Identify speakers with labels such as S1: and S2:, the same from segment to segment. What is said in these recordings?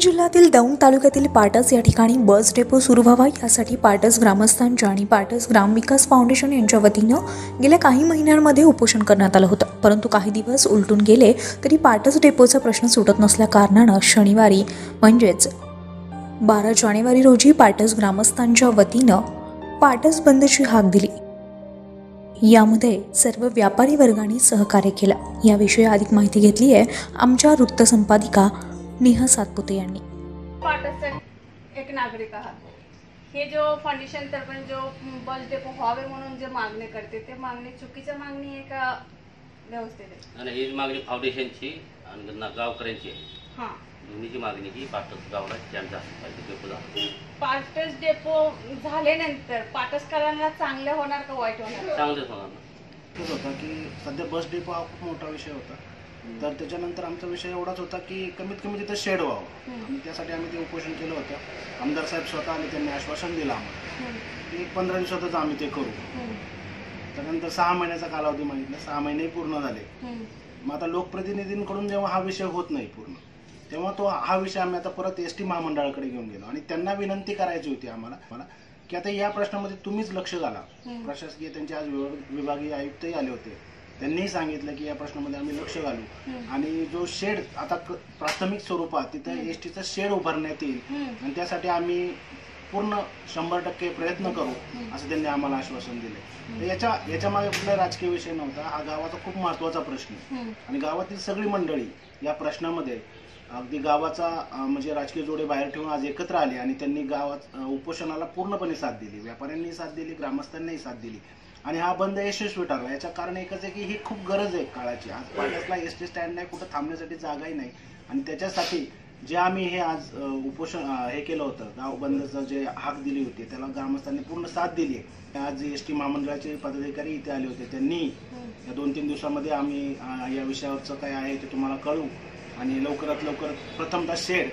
S1: जिल्ह्यातील दौंड तालुक्यातील पाटस या ठिकाणी बस डेपो सुरू व्हावा यासाठी पाटस ग्रामस्थांच्या आणि पाटस ग्रामविकास फाउंडेशन यांच्या वतीनं गेल्या काही महिन्यांमध्ये उपोषण करण्यात आलं होतं. परंतु काही दिवस उलटून गेले तरी पाटस डेपोचा प्रश्न सुटत नसल्या कारणानं शनिवारी म्हणजेच बारा जानेवारी रोजी पाटस ग्रामस्थांच्या वतीनं पाटस बंदची हाक दिली. यामध्ये सर्व व्यापारी वर्गाने सहकार्य केलं. याविषयी अधिक माहिती घेतली आहे आमच्या वृत्तसंपादिका नेहा सातपुते यांनी.
S2: एक नागरिक आहात. हे जो फाउंडेशन तर्फे जो बस डेपो व्हावे म्हणून जे मागणी करते ते मागणी चुकीच्या मागणी आहे का व्यवस्थित आहे
S3: आणि ही मागणी फाउंडेशनची आणि ना- गावकऱ्यांची आहे.
S2: हां.
S3: दोन्हीची मागणी की पाटस गावला झाला पाहिजे डेपो झाला.
S2: पाटस डेपो झाल्यानंतर पाटसकरांना चांगलं होणार का वाईट होणार?
S3: चांगलंच होणार. ना
S4: तेच होता की सध्या बस डेपो हा खूप मोठा विषय होता. तर त्याच्यानंतर आमचा विषय एवढाच होता की कमीत कमी तिथं शेड व्हावं. आणि त्यासाठी आम्ही ते उपोषण केलं होतं. आमदार साहेब स्वतः आले त्यांनी आश्वासन दिलं आम्हाला. एक पंधरा दिवसातच आम्ही ते करू. त्यानंतर सहा महिन्याचा कालावधी मागितला. सहा महिने पूर्ण झाले. मग आता लोकप्रतिनिधींकडून जेव्हा हा विषय होत नाही पूर्ण तेव्हा तो हा विषय आम्ही आता परत एस टी महामंडळाकडे घेऊन गेलो. आणि त्यांना विनंती करायची होती आम्हाला मला की आता या प्रश्नामध्ये तुम्हीच लक्ष घाला. प्रशासकीय त्यांचे आज विभाग- विभागीय आयुक्तही आले होते. त्यांनीही सांगितलं की या प्रश्नामध्ये आम्ही लक्ष घालू. आणि जो शेड आता प्राथमिक स्वरूपात तिथं एस टीचा शेड उभारण्यात येईल. आणि त्यासाठी आम्ही पूर्ण शंभर टक्के प्रयत्न करू असं त्यांनी आम्हाला आश्वासन दिले. तर याच्या याच्या मागे कुठला राजकीय विषय नव्हता. हा गावाचा खूप महत्त्वाचा प्रश्न आणि गावातील सगळी मंडळी या प्रश्नामध्ये अगदी गावाचा म्हणजे राजकीय जोडे बाहेर ठेवून आज एकत्र आले आणि त्यांनी गावात उपोषणाला पूर्णपणे साथ दिली. व्यापाऱ्यांनी साथ दिली ग्रामस्थांनीही साथ दिली. आणि हा बंद यशस्वी ठरला. याचं कारण एकच आहे की ही खूप गरज आहे काळाची. आज पाण्यातला एस टी स्टँड नाही कुठं थांबण्यासाठी जागाही नाही. आणि त्याच्यासाठी जे आम्ही हे आज उपोषण हे केलं होतं गाव बंदचं जे हाक दिली होती त्याला ग्रामस्थांनी पूर्ण साथ दिली आहे. आज एस टी महामंडळाचे पदाधिकारी इथे आले होते. त्यांनी या दोन तीन दिवसामध्ये आम्ही या विषयावरचं काय आहे ते तुम्हाला कळवू. आणि लवकरात लवकर प्रथमतः शेड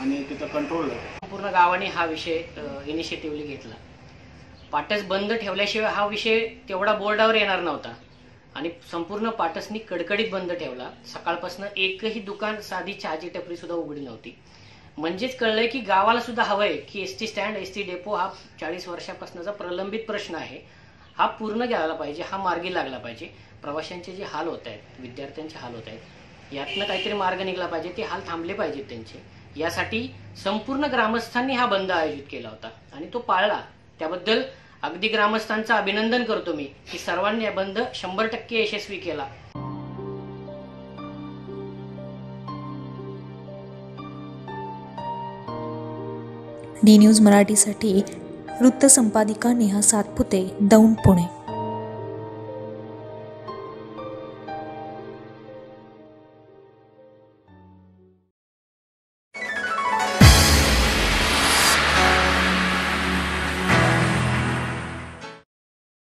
S4: आणि तिथं कंट्रोल
S5: पूर्ण गावाने हा विषय इनिशिएटिव्हली घेतला. पाटस बंद ठेवल्याशिवाय हा विषय तेवढा बोर्डावर येणार नव्हता. आणि संपूर्ण पाटसनी कडकडीत बंद ठेवला. सकाळपासून एकही दुकान साधी चहाची टपरी सुद्धा उघडी नव्हती. म्हणजेच कळलंय की गावाला सुद्धा हवंय की S T stand S T depot हा चाळीस वर्षापासूनचा प्रलंबित प्रश्न आहे. हा पूर्ण घ्यायला पाहिजे हा मार्गी लागला पाहिजे. प्रवाशांचे जे हाल होत आहेत विद्यार्थ्यांचे हाल होत आहेत यातनं काहीतरी मार्ग निघला पाहिजे ते हाल थांबले पाहिजेत त्यांचे. यासाठी संपूर्ण ग्रामस्थांनी हा बंद आयोजित केला होता आणि तो पाळला. त्याबद्दल अगदी ग्रामस्थांचं अभिनंदन करतो मी. की सर्वांनी हा बंद शंभर टक्के यशस्वी केला.
S1: डी न्यूज मराठीसाठी वृत्तसंपादिका नेहा सातपुते दौंड पुणे.